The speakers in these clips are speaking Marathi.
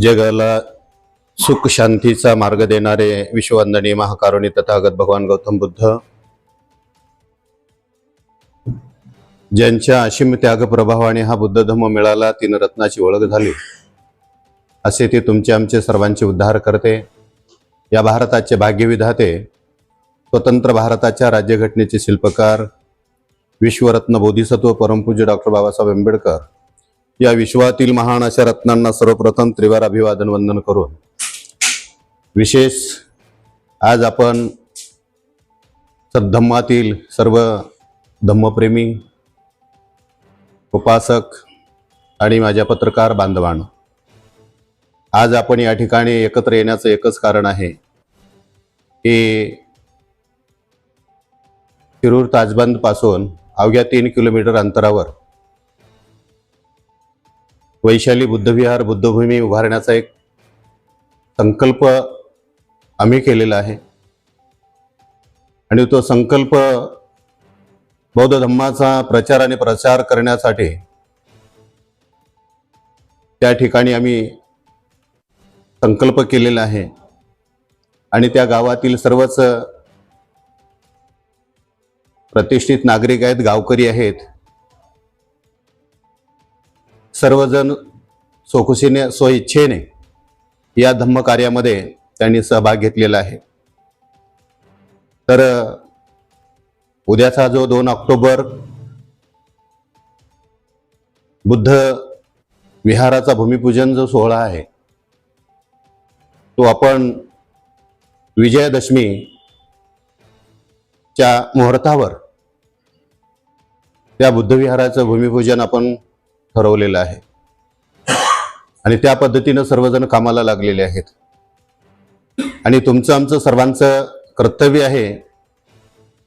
जगाला सुख शांतीचा मार्ग देणारे विश्ववंदनीय महाकारुणी तथागत भगवान गौतम बुद्ध. ज्यांच्या असीम त्याग प्रभावाने हा बुद्ध धम्म मिळाला तीन रत्नाची ओळख झाली. असे ते तुमचे आमचे सर्वांचे उद्धार करते. या भारताचे भाग्यविधाते स्वतंत्र भारताच्या राज्यघटनेचे शिल्पकार विश्वरत्न बोधिसत्व परमपूज्य डॉक्टर बाबासाहेब आंबेडकर. या विश्वातील महान अशा रत्नांना सर्वप्रथम त्रिवार अभिवादन वंदन करून विशेष आज आपण सद्धम्मातील सर्व धम्मप्रेमी उपासक आणि माझ्या पत्रकार बांधवांनो आज आपण या ठिकाणी एकत्र येण्याचं एकच कारण आहे की शिरूर ताजबंदपासून अवघ्या तीन किलोमीटर अंतरावर वैशाली बुद्धविहार बुद्धभूमी उभारण्याचा एक संकल्प आम्ही केलेला आहे. आणि तो संकल्प बौद्ध धम्माचा प्रचार आणि प्रसार करण्यासाठी त्या ठिकाणी आम्ही संकल्प केलेला आहे. आणि त्या गावातील सर्वच प्रतिष्ठित नागरिक आहेत गावकरी आहेत. सर्वजण सोखुशीने स्वइच्छेने या धम्मकार्यामध्ये त्यांनी सहभाग घेतलेला आहे. तर उद्याचा जो दोन ऑक्टोबर बुद्ध विहाराचा भूमिपूजन जो सोहळा आहे तो आपण विजयादशमीच्या मुहूर्तावर त्या बुद्धविहाराचं भूमिपूजन आपण ठरवलेलं आहे. आणि त्या पद्धतीनं सर्वजण कामाला लागलेले आहेत. आणि तुमचं आमचं सर्वांचं कर्तव्य आहे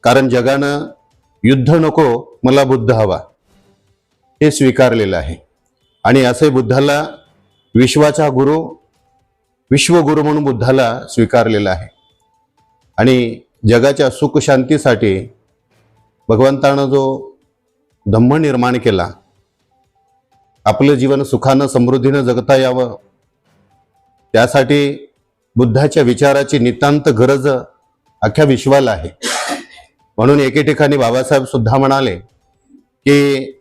कारण जगानं युद्ध नको मला बुद्ध हवा. हे स्वीकारलेलं आहे. आणि असे बुद्धाला विश्वाचा गुरु विश्वगुरु म्हणून बुद्धाला स्वीकारलेलं आहे. आणि जगाच्या सुख शांतीसाठी भगवंतानं जो धम्म निर्माण केला आपलं जीवन सुखानं समृद्धीनं जगता यावं. त्यासाठी बुद्धाच्या विचाराची नितांत गरज अख्ख्या विश्वाला आहे. म्हणून एके ठिकाणी बाबासाहेब सुद्धा म्हणाले की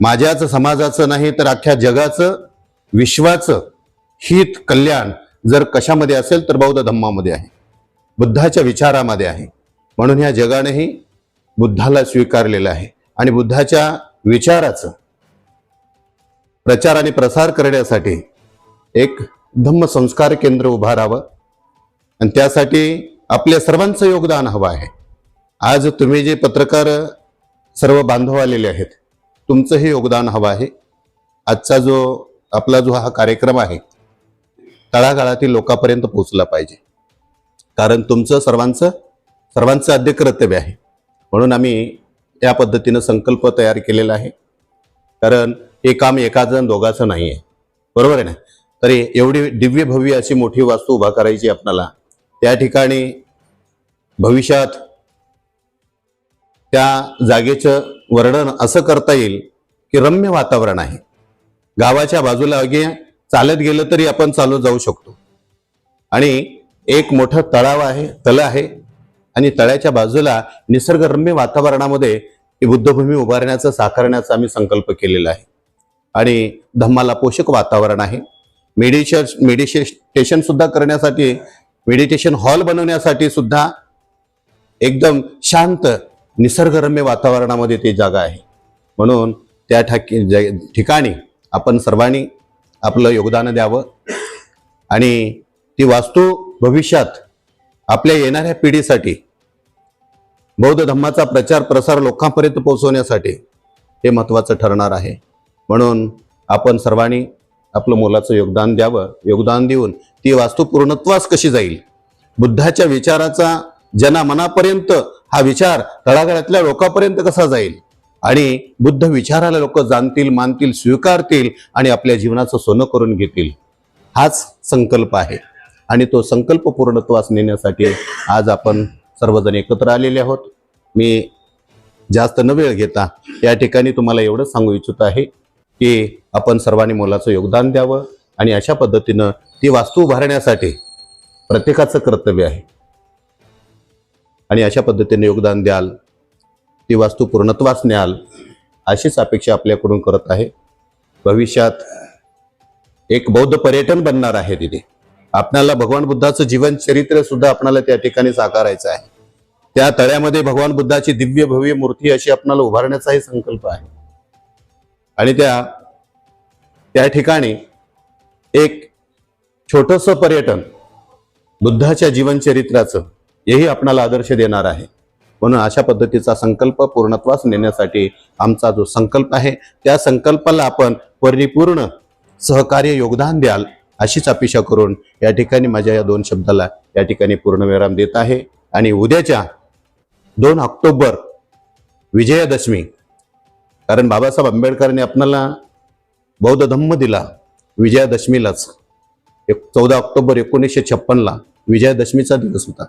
माझ्याच समाजाचं नाही तर अख्ख्या जगाचं विश्वाचं हित कल्याण जर कशामध्ये असेल तर बौद्ध धम्मामध्ये आहे. बुद्धाच्या विचारामध्ये आहे. म्हणून ह्या जगानेही बुद्धाला स्वीकारलेलं आहे. आणि बुद्धाच्या विचाराचं प्रचार आणि प्रसार करण्यासाठी एक धम्म संस्कार केंद्र उभारावं आणि त्यासाठी आपल्या सर्वांचं योगदान हवं आहे. आज तुम्ही जे पत्रकार सर्व बांधव आलेले आहेत तुमचंही योगदान हवं आहे. आजचा जो आपला जो हा कार्यक्रम आहे तळागाळातील लोकांपर्यंत पोहोचला पाहिजे. कारण तुमचं सर्वांचं सर्वांचं आद्य कर्तव्य आहे. म्हणून आम्ही त्या पद्धतीनं संकल्प तयार केलेला आहे. कारण हे काम एकाचं दोघाचं नाही आहे बरोबर आहे ना? तरी एवढी दिव्य भव्य अशी मोठी वास्तू उभा करायची आपणाला. त्या ठिकाणी भविष्यात त्या जागेचं वर्णन असं करता येईल की रम्य वातावरण आहे. गावाच्या बाजूला अगे चालत गेलं तरी आपण चालत जाऊ शकतो. आणि एक मोठं तळाव आहे तळ आहे आणि तळ्याच्या बाजूला निसर्गरम्य वातावरणामध्ये ही बुद्धभूमी उभारण्याचं साकारण्याचा आम्ही संकल्प केलेला आहे. आणि धम्माला पोषक वातावरण आहे. मेडिशन मेडिटेशन सुद्धा करण्यासाठी मेडिटेशन हॉल बनवण्यासाठी सुद्धा एकदम शांत निसर्गरम्य वातावरणामध्ये ती जागा आहे. म्हणून त्या ठाकी ज- ठिकाणी आपण सर्वांनी आपलं योगदान द्यावं आणि ती वास्तू भविष्यात आपल्या येणाऱ्या पिढीसाठी बौद्ध धम्माचा प्रचार प्रसार लोकांपर्यंत पोहोचवण्यासाठी हे महत्त्वाचं ठरणार आहे. म्हणून आपण सर्वांनी आपलं मोलाचं योगदान द्यावं. योगदान देऊन ती वास्तू पूर्णत्वास कशी जाईल? बुद्धाच्या विचाराचा जनामनापर्यंत हा विचार तळागाळातल्या लोकांपर्यंत कसा जाईल? आणि बुद्ध विचाराला लोक जाणतील मानतील स्वीकारतील आणि आपल्या जीवनाचं सोनं करून घेतील. हाच संकल्प आहे. आणि तो संकल्प पूर्णत्वास नेण्यासाठी आज आपण सर्वजण एकत्र आलेले आहोत. मी जास्त न वेळ घेता या ठिकाणी तुम्हाला एवढं सांगू इच्छित आहे. की आपण सर्वांनी मोलाचं योगदान द्यावं आणि अशा पद्धतीनं ती वास्तू उभारण्यासाठी प्रत्येकाचं कर्तव्य आहे. आणि अशा पद्धतीने योगदान द्याल ती वास्तू पूर्णत्वास न्याल अशीच अपेक्षा आपल्याकडून करत आहे. भविष्यात एक बौद्ध पर्यटन बनणार आहे तिथे. आपणाला भगवान बुद्धाचं जीवन चरित्र सुद्धा आपणाला त्या ठिकाणी साकारायचं आहे. त्या तळ्यामध्ये भगवान बुद्धाची दिव्य भव्य मूर्ती अशी आपणाला उभारण्याचाही संकल्प आहे. आणि त्या त्या ठिकाणी एक छोटंसं पर्यटन बुद्धाच्या जीवनचरित्राचं हेही आपणाला आदर्श देणार आहे. म्हणून अशा पद्धतीचा संकल्प पूर्णत्वास नेण्यासाठी आमचा जो संकल्प आहे त्या संकल्पाला आपण परिपूर्ण सहकार्य योगदान द्याल अशीच अपेक्षा करून या ठिकाणी माझ्या या दोन शब्दाला या ठिकाणी पूर्णविराम देत आहे. आणि उद्याच्या दोन ऑक्टोबर विजयादशमी कारण बाबासाहेब आंबेडकरांनी आपणाला बौद्ध धम्म दिला विजयादशमीलाच. एक चौदा ऑक्टोबर एकोणीसशे छप्पनला विजयादशमीचा दिवस होता.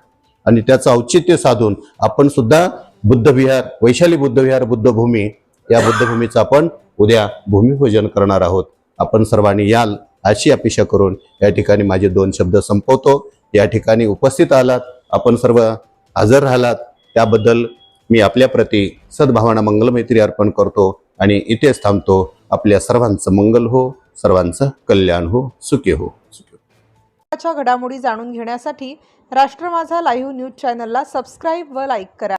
आणि त्याचं औचित्य साधून आपण सुद्धा बुद्धविहार वैशाली बुद्धविहार बुद्धभूमी या बुद्धभूमीचं आपण उद्या भूमिपूजन करणार आहोत. आपण सर्वांनी याल अशी अपेक्षा करून या ठिकाणी माझे दोन शब्द संपवतो. या ठिकाणी उपस्थित आलात. आपण सर्व हजर राहिलात. त्याबद्दल मी आपल्याप्रती सद्भावना मंगलमैत्री अर्पण करतो आणि इथेच थांबतो. आपल्या सर्वांचं मंगल हो सर्वांचं कल्याण हो सुखी हो सुखी हो. घडामोडी जाणून घेण्यासाठी राष्ट्र माझा लाईव्ह न्यूज चॅनलला सबस्क्राईब व लाईक करा.